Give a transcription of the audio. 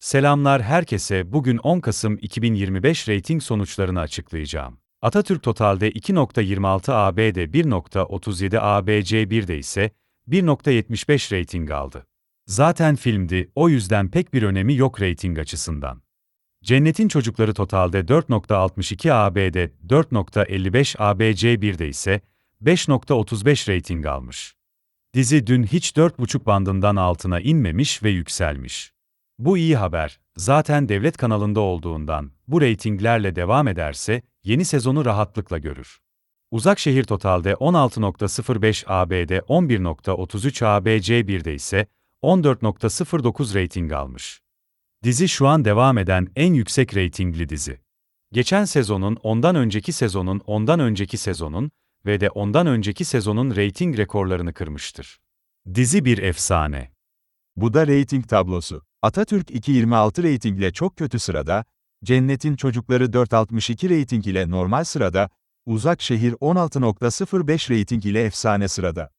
Selamlar herkese. Bugün 10 Kasım 2025 reyting sonuçlarını açıklayacağım. Atatürk totalde 2.26 AB'de 1.37 ABC1'de ise 1.75 reyting aldı. Zaten filmdi, o yüzden pek bir önemi yok reyting açısından. Cennetin Çocukları totalde 4.62 AB'de 4.55 ABC1'de ise 5.35 reyting almış. Dizi dün hiç 4.5 bandından altına inmemiş ve yükselmiş. Bu iyi haber. Zaten devlet kanalında olduğundan bu reytinglerle devam ederse yeni sezonu rahatlıkla görür. Uzak şehir totalde 16.05 AB'de 11.33 ABC1'de ise 14.09 reyting almış. Dizi şu an devam eden en yüksek reytingli dizi. Geçen sezonun, ondan önceki sezonun, ondan önceki sezonun ve de ondan önceki sezonun reyting rekorlarını kırmıştır. Dizi bir efsane. Bu da reyting tablosu. Atatürk 2.26 reytingle çok kötü sırada, Cennetin Çocukları 4.62 reyting ile normal sırada, Uzak Şehir 16.05 reyting ile efsane sırada.